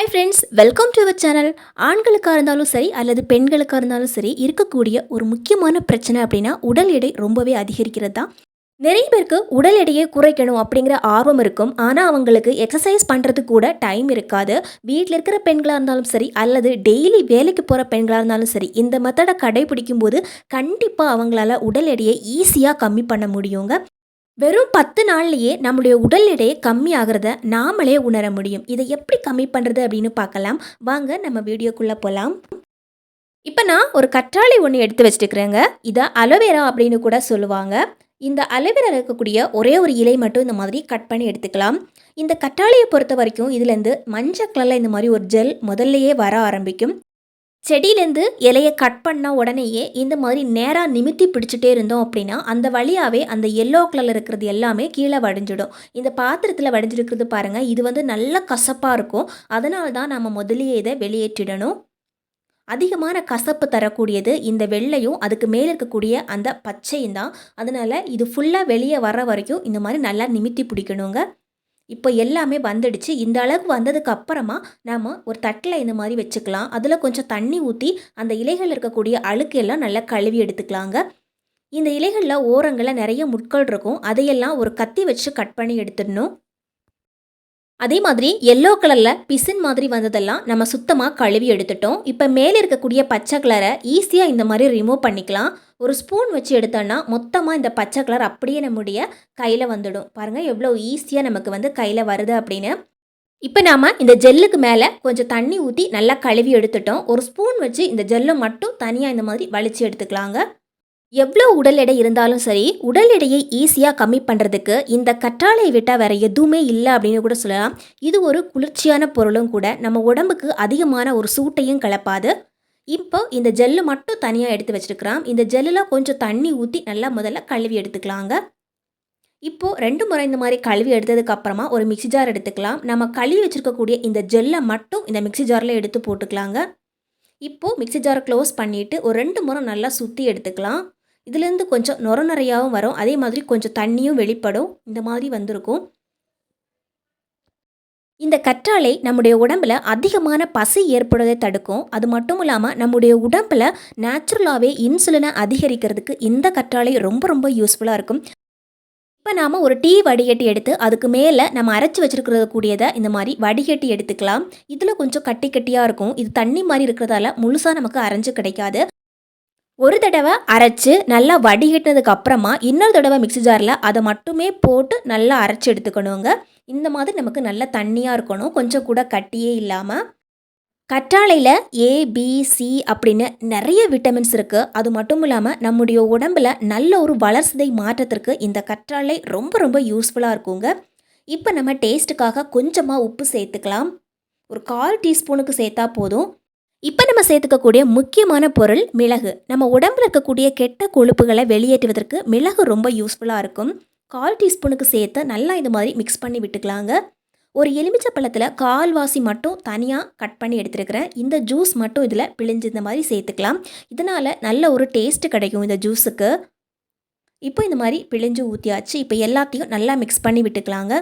Hi friends welcome to our channel ஆண்களுக்காக இருந்தாலும் சரி அல்லது பெண்களுக்காக இருந்தாலும் சரி இருக்கக்கூடிய ஒரு முக்கியமான பிரச்சனை அப்படின்னா உடல் எடை ரொம்பவே அதிகரிக்கிறது தான் நிறைய பேருக்கு உடல் எடையை குறைக்கணும் அப்படிங்கிற ஆர்வம் இருக்கும். ஆனால் அவங்களுக்கு எக்ஸசைஸ் பண்ணுறதுக்கு கூட டைம் இருக்காது. வீட்டில் இருக்கிற பெண்களாக இருந்தாலும் சரி அல்லது டெய்லி வேலைக்கு போகிற பெண்களாக இருந்தாலும் சரி இந்த மெத்தடை கடைபிடிக்கும் போது கண்டிப்பாக அவங்களால உடல் எடையை ஈஸியாக கம்மி பண்ண முடியுங்க. வெறும் பத்து நாள்லேயே நம்முடைய உடல் எடையை கம்மி ஆகிறத நாமளே உணர முடியும். இதை எப்படி கம்மி பண்ணுறது அப்படின்னு பார்க்கலாம். வாங்க நம்ம வீடியோக்குள்ளே போகலாம் இப்போ நான் ஒரு கற்றாழை ஒன்று எடுத்து வச்சுட்டுக்கிறேங்க இதை அலோவேரா அப்படின்னு கூட சொல்லுவாங்க. இந்த அலோவேரா இருக்கக்கூடிய ஒரே ஒரு இலை மட்டும் இந்த மாதிரி கட் பண்ணி எடுத்துக்கலாம். இந்த கற்றாழையை பொறுத்த வரைக்கும் இதுலேருந்து மஞ்சள் கலரில் இந்த மாதிரி ஒரு ஜெல் முதல்லையே வர ஆரம்பிக்கும். செடியிலேருந்து இலையை கட் பண்ண உடனேயே இந்த மாதிரி நேராக நிமித்தி பிடிச்சிட்டே இருந்தோம் அப்படின்னா அந்த வழியாகவே அந்த எல்லோ கலரில் இருக்கிறது எல்லாமே கீழே வடிஞ்சிடும். இந்த பாத்திரத்தில் வடிஞ்சிருக்கிறது பாருங்கள் இது வந்து நல்ல கசப்பாக இருக்கும். அதனால தான் நம்ம முதலியே இதை வெளியேற்றிடணும். அதிகமான கசப்பு தரக்கூடியது இந்த வெள்ளையும் அதுக்கு மேலே இருக்கக்கூடிய அந்த பச்சையும் தான். அதனால் இது ஃபுல்லாக வெளியே வர வரைக்கும் இந்த மாதிரி நல்லா நிமித்தி பிடிக்கணுங்க. இப்போ எல்லாமே வந்துடுச்சு. இந்த அளவுக்கு வந்ததுக்கு அப்புறமா நாம் ஒரு தட்டில் இந்த மாதிரி வச்சுக்கலாம். அதில் கொஞ்சம் தண்ணி ஊற்றி அந்த இலைகள் இருக்கக்கூடிய அழுக்கு எல்லாம் நல்லா கழுவி எடுத்துக்கலாங்க. இந்த இலைகளில் ஓரங்களில் நிறைய முட்கள் இருக்கும். அதையெல்லாம் ஒரு கத்தி வச்சு கட் பண்ணி எடுத்துடணும். அதே மாதிரி எல்லோ கலரில் பிசின் மாதிரி வந்ததெல்லாம் நம்ம சுத்தமாக கழுவி எடுத்துட்டோம். இப்போ மேலே இருக்கக்கூடிய பச்சை கலரை ஈஸியாக இந்த மாதிரி ரிமூவ் பண்ணிக்கலாம். ஒரு ஸ்பூன் வச்சு எடுத்தோன்னா மொத்தமாக இந்த பச்சை கலர் அப்படியே நம்முடைய கையில் வந்துடும். பாருங்கள் எவ்வளோ ஈஸியாக நமக்கு வந்து கையில் வருது அப்படின்னு. இப்போ நாம் இந்த ஜெல்லுக்கு மேலே கொஞ்சம் தண்ணி ஊற்றி நல்லா கழுவி எடுத்துட்டோம். ஒரு ஸ்பூன் வச்சு இந்த ஜெல்லை மட்டும் தனியாக இந்த மாதிரி வலிச்சு எடுத்துக்கலாங்க. எவ்வளோ உடல் எடை இருந்தாலும் சரி உடல் எடையை ஈஸியாக கம்மி பண்ணுறதுக்கு இந்த கற்றாழை விட்டால் வேறு எதுவுமே இல்லை அப்படின்னு கூட சொல்லலாம். இது ஒரு குளிர்ச்சியான பொருளும் கூட. நம்ம உடம்புக்கு அதிகமான ஒரு சூட்டையும் கலப்பாது. இப்போ இந்த ஜெல்லு மட்டும் தனியாக எடுத்து வச்சுருக்கிறோம். இந்த ஜெல்லில் கொஞ்சம் தண்ணி ஊற்றி நல்லா முதல்ல கழுவி எடுத்துக்கலாங்க. இப்போது ரெண்டு முறை இந்த மாதிரி கழுவி எடுத்ததுக்கப்புறமா ஒரு மிக்சி ஜார் எடுத்துக்கலாம். நம்ம கழுவி வச்சுருக்கக்கூடிய இந்த ஜெல்லை மட்டும் இந்த மிக்சி ஜாரில் எடுத்து போட்டுக்கலாங்க. இப்போது மிக்சி ஜார் க்ளோஸ் பண்ணிவிட்டு ஒரு ரெண்டு முறை நல்லா சுற்றி எடுத்துக்கலாம். இதுலேருந்து கொஞ்சம் நுர நிறையாவும் வரும். அதே மாதிரி கொஞ்சம் தண்ணியும் வெளிப்படும். இந்த மாதிரி வந்திருக்கும். இந்த கற்றாழை நம்முடைய உடம்பில் அதிகமான பசி ஏற்படுவதை தடுக்கும். அது மட்டும் இல்லாமல் நம்முடைய உடம்பில் நேச்சுரலாகவே இன்சுலினை அதிகரிக்கிறதுக்கு இந்த கற்றாழை ரொம்ப ரொம்ப யூஸ்ஃபுல்லாக இருக்கும். இப்போ நாம் ஒரு டீ வடிகட்டி எடுத்து அதுக்கு மேலே நம்ம அரைச்சி வச்சுருக்கிறது கூடியதை இந்த மாதிரி வடிகட்டி எடுத்துக்கலாம். இதில் கொஞ்சம் கட்டி கட்டியாக இருக்கும். இது தண்ணி மாதிரி இருக்கிறதால முழுசாக நமக்கு அரைஞ்சு கிடைக்காது. ஒரு தடவை அரைச்சி நல்லா வடிகட்டினதுக்கு அப்புறமா இன்னொரு தடவை மிக்சி ஜாரில் அதை மட்டுமே போட்டு நல்லா அரைச்சி எடுத்துக்கணுங்க. இந்த மாதிரி நமக்கு நல்ல தண்ணியாக இருக்கணும். கொஞ்சம் கூட கட்டியே இல்லாமல் கற்றாழையில் ஏபிசி அப்படின்னு நிறைய விட்டமின்ஸ் இருக்குது அது மட்டும் இல்லாமல் நம்முடைய உடம்பில் நல்ல ஒரு வளர்ச்சிதை மாற்றத்திற்கு இந்த கற்றாழை ரொம்ப ரொம்ப யூஸ்ஃபுல்லாக இருக்குங்க. இப்போ நம்ம டேஸ்ட்டுக்காக கொஞ்சமாக உப்பு சேர்த்துக்கலாம். ஒரு கால் டீஸ்பூனுக்கு சேர்த்தா போதும். இப்போ நம்ம சேர்த்துக்கக்கூடிய முக்கியமான பொருள் மிளகு. நம்ம உடம்புல இருக்கக்கூடிய கெட்ட கொழுப்புகளை வெளியேற்றுவதற்கு மிளகு ரொம்ப யூஸ்ஃபுல்லாக இருக்கும். கால் டீஸ்பூனுக்கு சேர்த்து நல்லா இது மாதிரி மிக்ஸ் பண்ணி விட்டுக்கலாங்க. ஒரு எலுமிச்சை பழத்தில் கால்வாசி மட்டும் தனியாக கட் பண்ணி எடுத்துருக்கிறேன். இந்த ஜூஸ் மட்டும் இதில் பிழிஞ்சு இந்த மாதிரி சேர்த்துக்கலாம். இதனால் நல்ல ஒரு டேஸ்ட்டு கிடைக்கும் இந்த ஜூஸுக்கு இப்போ இந்த மாதிரி பிழிஞ்சு ஊற்றியாச்சு இப்போ எல்லாத்தையும் நல்லா மிக்ஸ் பண்ணி விட்டுக்கலாங்க.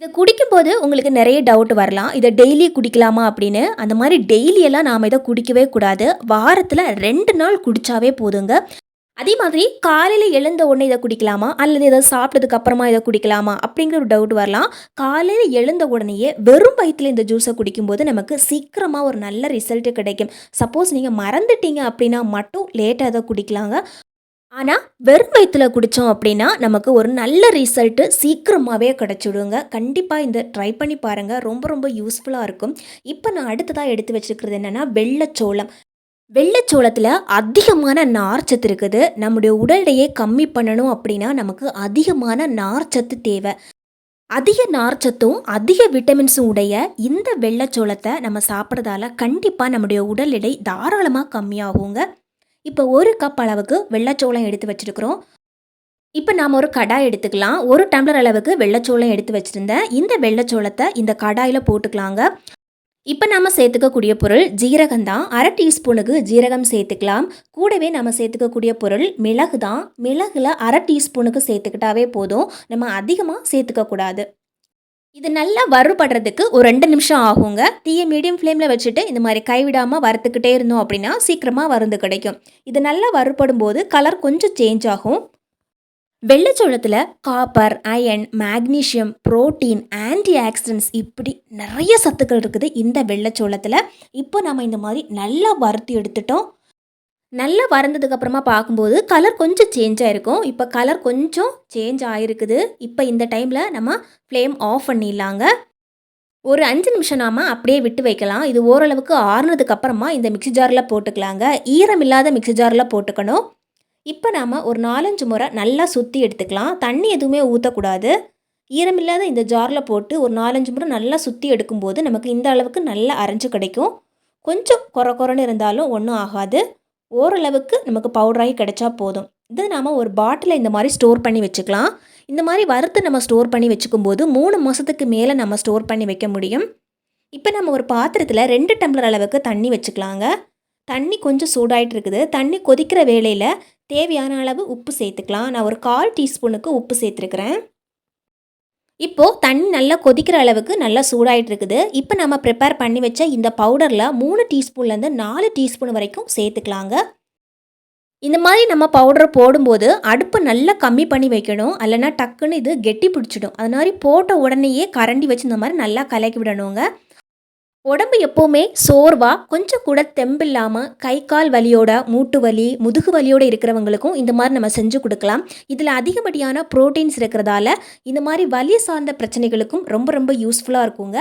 இதை குடிக்கும்போது உங்களுக்கு நிறைய டவுட் வரலாம். இதை டெய்லி குடிக்கலாமா அப்படின்னு. அந்த மாதிரி டெய்லியெல்லாம் நாம் இதை குடிக்கவே கூடாது. வாரத்தில் ரெண்டு நாள் குடித்தாவே போதுங்க. அதே மாதிரி காலையில் எழுந்த உடனே இதை குடிக்கலாமா? அல்லது இதை சாப்பிட்டதுக்கு அப்புறமா இதை குடிக்கலாமா? அப்படிங்கிற ஒரு டவுட் வரலாம். காலையில் எழுந்த உடனேயே வெறும் வயிற்றில் இந்த ஜூஸை குடிக்கும்போது நமக்கு சீக்கிரமாக ஒரு நல்ல ரிசல்ட்டு கிடைக்கும். சப்போஸ் நீங்கள் மறந்துட்டீங்க அப்படின்னா மட்டும் லேட்டாக இதை குடிக்கலாங்க. ஆனால் வெறும் வயிற்றில் குடித்தோம் அப்படின்னா நமக்கு ஒரு நல்ல ரிசல்ட்டு சீக்கிரமாகவே கிடச்சிடுங்க. கண்டிப்பாக இந்த ட்ரை பண்ணி பாருங்கள் ரொம்ப ரொம்ப யூஸ்ஃபுல்லாக இருக்கும். இப்போ நான் அடுத்ததாக எடுத்து வச்சுருக்கிறது என்னென்னா வெள்ளச்சோளம். வெள்ளச்சோளத்தில் அதிகமான நார்ச்சத்து இருக்குது. நம்முடைய உடல் எடையை கம்மி பண்ணணும் அப்படின்னா நமக்கு அதிகமான நார்ச்சத்து தேவை. அதிக நார்ச்சத்தும் அதிக விட்டமின்ஸும் உடைய இந்த வெள்ளச்சோளத்தை நம்ம சாப்பிட்றதால கண்டிப்பாக நம்முடைய உடல் எடை தாராளமாக கம்மியாகுங்க. இப்போ ஒரு கப் அளவுக்கு வெள்ளச்சோளம் எடுத்து வச்சுருக்குறோம். இப்போ நாம் ஒரு கடாய் எடுத்துக்கலாம். ஒரு டம்ளர் அளவுக்கு வெள்ளச்சோளம் எடுத்து வச்சுருந்தேன். இந்த வெள்ளச்சோளத்தை இந்த கடாயில் போட்டுக்கலாங்க. இப்போ நம்ம சேர்த்துக்கக்கூடிய பொருள் ஜீரகம் தான். அரை டீஸ்பூனுக்கு ஜீரகம் சேர்த்துக்கலாம். கூடவே நம்ம சேர்த்துக்கக்கூடிய பொருள் மிளகு தான். மிளகில் அரை டீஸ்பூனுக்கு சேர்த்துக்கிட்டாவே போதும். நம்ம அதிகமாக சேர்த்துக்கக்கூடாது இது நல்லா வறுபடுறதுக்கு ஒரு ரெண்டு நிமிஷம் ஆகுங்க. தீயை மீடியம் ஃப்ளேமில் வச்சுட்டு இந்த மாதிரி கைவிடாமல் வறுத்துக்கிட்டே இருந்தோம் அப்படின்னா சீக்கிரமாக வருந்து கிடைக்கும். இது நல்லா வறுபடும் போது கலர் கொஞ்சம் சேஞ்ச் ஆகும். வெள்ளைச்சோளத்தில் copper iron magnesium protein antioxidants இப்படி நிறைய சத்துக்கள் இருக்குது இந்த வெள்ளைச்சோளத்தில் இப்போ நம்ம இந்த மாதிரி நல்லா வறுத்து எடுத்துட்டோம். நல்லா வறந்ததுக்கு அப்புறமா பார்க்கும்போது கலர் கொஞ்சம் சேஞ்ச் ஆயிருக்கும். இப்போ கலர் கொஞ்சம் சேஞ்ச் ஆயிருக்குது. இப்போ இந்த டைமில் நம்ம ஃப்ளேம் ஆஃப் பண்ணிடலாங்க. ஒரு அஞ்சு நிமிஷம் நாம அப்படியே விட்டு வைக்கலாம். இது ஓரளவுக்கு ஆறுனதுக்கு அப்புறமா இந்த மிக்ஸி ஜாரில் போட்டுக்கலாங்க. ஈரம் இல்லாத மிக்ஸி ஜாரில் போட்டுக்கணும். இப்போ நாம் ஒரு நாலஞ்சு முறை நல்லா சுற்றி எடுத்துக்கலாம். தண்ணி எதுவுமே ஊற்றக்கூடாது ஈரமில்லாத இந்த ஜாரில் போட்டு ஒரு நாலஞ்சு முறை நல்லா சுற்றி எடுக்கும்போது நமக்கு இந்த அளவுக்கு நல்லா அரைஞ்சு கிடைக்கும். கொஞ்சம் கொர கொரன்னு இருந்தாலும் ஒன்றும் ஆகாது. ஓரளவுக்கு நமக்கு பவுடராகி கிடைச்சா போதும். இது நாம் ஒரு பாட்டிலில் இந்த மாதிரி ஸ்டோர் பண்ணி வச்சுக்கலாம். இந்த மாதிரி வறுத்து நம்ம ஸ்டோர் பண்ணி வச்சுக்கும்போது மூணு மாதத்துக்கு மேலே நம்ம ஸ்டோர் பண்ணி வைக்க முடியும். இப்போ நம்ம ஒரு பாத்திரத்தில் ரெண்டு டம்ளர் அளவுக்கு தண்ணி வச்சுக்கலாங்க. தண்ணி கொஞ்சம் சூடாயிட்டு இருக்குது. தண்ணி கொதிக்கிற வேளையில் தேவையான அளவு உப்பு சேர்த்துக்கலாம். நான் ஒரு கால் டீஸ்பூனுக்கு உப்பு சேர்த்துருக்குறேன். இப்போது தண்ணி நல்லா கொதிக்கிற அளவுக்கு நல்லா சூடாகிட்டு இருக்குது இப்போ நம்ம ப்ரிப்பேர் பண்ணி வச்ச இந்த பவுடரில் மூணு டீஸ்பூன்லேருந்து நாலு டீஸ்பூன் வரைக்கும் சேர்த்துக்கலாங்க. இந்த மாதிரி நம்ம பவுடர் போடும்போது அடுப்பு நல்லா கம்மி பண்ணி வைக்கணும். இல்லைன்னா டக்குன்னு இது கெட்டி பிடிச்சிடும். அது மாதிரி போட்ட உடனேயே கரண்டி வச்சு இந்த மாதிரி நல்லா கலக்கி விடணுங்க. உடம்பு எப்போவுமே சோர்வா கொஞ்சம் கூட தெம்பில்லாமல் கை கால் வலியோட மூட்டு வலி முதுகு வலியோட இருக்கிறவங்களுக்கும் இந்த மாதிரி நம்ம செஞ்சு கொடுக்கலாம். இதில் அதிகப்படியான ப்ரோட்டீன்ஸ் இருக்கிறதால இந்த மாதிரி வலி சார்ந்த பிரச்சனைகளுக்கும் ரொம்ப ரொம்ப யூஸ்ஃபுல்லாக இருக்குங்க.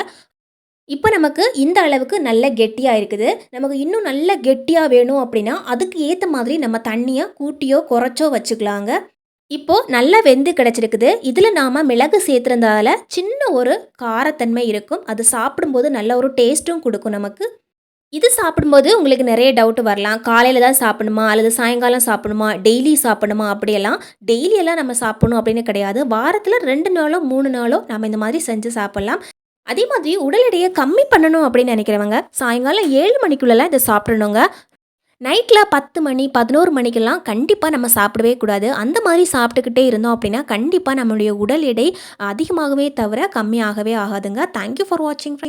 இப்போ நமக்கு இந்த அளவுக்கு நல்ல கெட்டியாக இருக்குது. நமக்கு இன்னும் நல்ல கெட்டியாக வேணும் அப்படின்னா அதுக்கு ஏற்ற மாதிரி நம்ம தண்ணியை கூட்டியோ குறைச்சோ வச்சுக்கலாங்க. இப்போ நல்லா வெந்து கிடச்சிருக்குது. இதில் நாம் மிளகு சேர்த்துருந்தால சின்ன ஒரு காரத்தன்மை இருக்கும். அது சாப்பிடும்போது நல்ல ஒரு டேஸ்ட்டும் கொடுக்கும் நமக்கு. இது சாப்பிடும்போது உங்களுக்கு நிறைய டவுட் வரலாம். காலையில் தான் சாப்பிடணுமா? அல்லது சாயங்காலம் சாப்பிடணுமா? டெய்லி சாப்பிடணுமா? அப்படியெல்லாம் டெய்லியெல்லாம் நம்ம சாப்பிடணும் அப்படின்னு கிடையாது. வாரத்தில் ரெண்டு நாளோ மூணு நாளோ நம்ம இந்த மாதிரி செஞ்சு சாப்பிட்லாம். அதே மாதிரி உடல் எடையை கம்மி பண்ணணும் அப்படின்னு நினைக்கிறவங்க சாயங்காலம் ஏழு மணிக்குள்ளெல்லாம் இதை சாப்பிடணுங்க. நைட்டில் பத்து மணி பதினோரு மணிக்கெல்லாம் கண்டிப்பாக நம்ம சாப்பிடவே கூடாது. அந்த மாதிரி சாப்பிட்டுக்கிட்டே இருந்தோம் அப்படின்னா கண்டிப்பாக நம்மளுடைய உடல் எடை அதிகமாகவே தவிர கம்மியாகவே ஆகாதுங்க. தேங்க்யூ ஃபார் வாட்சிங்